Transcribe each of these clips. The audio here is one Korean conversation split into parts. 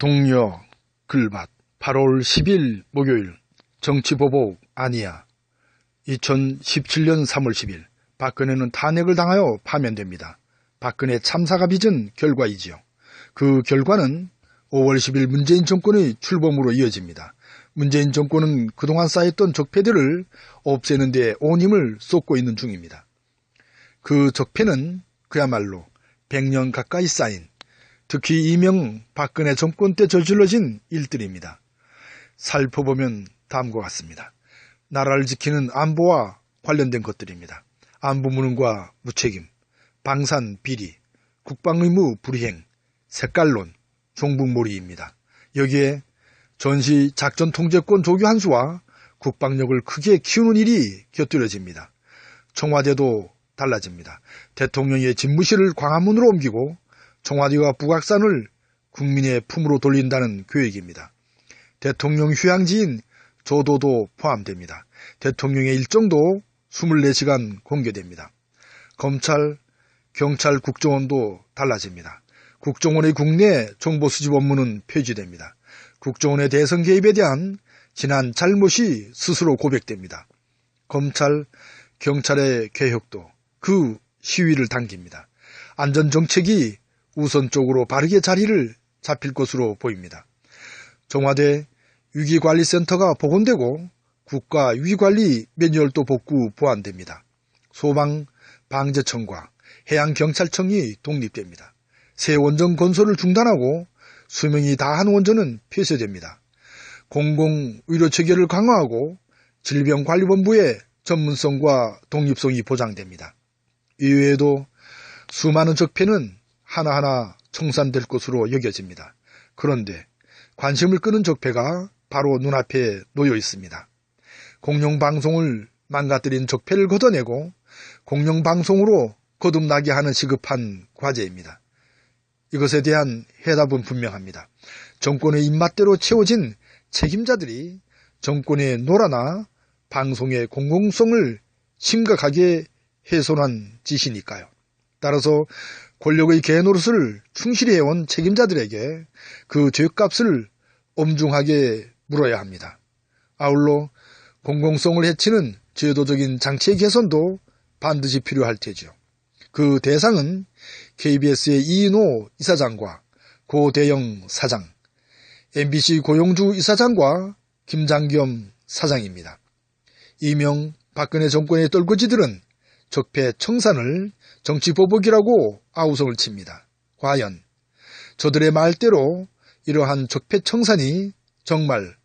동료 글밭 8월 10일 목요일 정치보복 아니야 2017년 3월 10일 박근혜는 탄핵을 당하여 파면됩니다. 박근혜 참사가 빚은 결과이지요. 그 결과는 5월 10일 문재인 정권의 출범으로 이어집니다. 문재인 정권은 그동안 쌓였던 적폐들을 없애는 데 온 힘을 쏟고 있는 중입니다. 그 적폐는 그야말로 100년 가까이 쌓인 특히 이명 박근혜 정권 때 저질러진 일들입니다. 살펴보면 다음과 같습니다. 나라를 지키는 안보와 관련된 것들입니다. 안보 무능과 무책임, 방산 비리, 국방의무 불이행, 색깔론, 종북몰이입니다. 여기에 전시 작전 통제권 조교 한수와 국방력을 크게 키우는 일이 곁들여집니다. 청와대도 달라집니다. 대통령의 집무실을 광화문으로 옮기고 청와대와 북악산을 국민의 품으로 돌린다는 계획입니다. 대통령 휴양지인 조도도 포함됩니다. 대통령의 일정도 24시간 공개됩니다. 검찰, 경찰, 국정원도 달라집니다. 국정원의 국내 정보 수집 업무는 폐지됩니다. 국정원의 대선 개입에 대한 지난 잘못이 스스로 고백됩니다. 검찰, 경찰의 개혁도 그 시위를 당깁니다. 안전정책이 우선적으로 바르게 자리를 잡힐 것으로 보입니다. 청와대 위기관리센터가 복원되고 국가 위기관리 매뉴얼도 복구 보완됩니다. 소방 방재청과 해양경찰청이 독립됩니다. 새 원전 건설을 중단하고 수명이 다한 원전은 폐쇄됩니다. 공공의료체계를 강화하고 질병관리본부의 전문성과 독립성이 보장됩니다. 이외에도 수많은 적폐는 하나하나 청산될 것으로 여겨집니다. 그런데 관심을 끄는 적폐가 바로 눈앞에 놓여 있습니다. 공영방송을 망가뜨린 적폐를 걷어내고 공영방송으로 거듭나게 하는 시급한 과제입니다. 이것에 대한 해답은 분명합니다. 정권의 입맛대로 채워진 책임자들이 정권의 노라나 방송의 공공성을 심각하게 훼손한 짓이니까요. 따라서 권력의 개노릇을 충실히 해온 책임자들에게 그 죄값을 엄중하게 물어야 합니다. 아울러 공공성을 해치는 제도적인 장치의 개선도 반드시 필요할 테지요. 그 대상은 KBS의 이인호 이사장과 고대영 사장, MBC 고용주 이사장과 김장겸 사장입니다. 이명 박근혜 정권의 떨거지들은 적폐 청산을 정치보복이라고 아우성을 칩니다. 과연 저들의 말대로 이러한 적폐 청산이 정말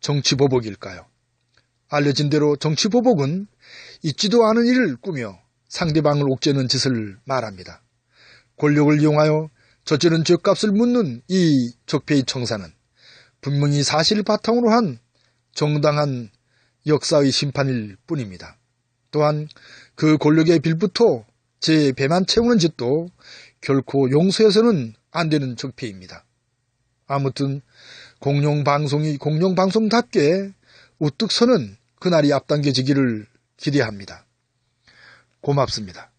정치보복일까요? 알려진 대로 정치보복은 있지도 않은 일을 꾸며 상대방을 옥죄는 짓을 말합니다. 권력을 이용하여 저지른 죄값을 묻는 이 적폐의 청산은 분명히 사실을 바탕으로 한 정당한 역사의 심판일 뿐입니다. 또한 그 권력의 빌부터 제 배만 채우는 짓도 결코 용서해서는 안 되는 적폐입니다. 아무튼 공룡방송이 공룡방송답게 우뚝 서는 그날이 앞당겨지기를 기대합니다. 고맙습니다.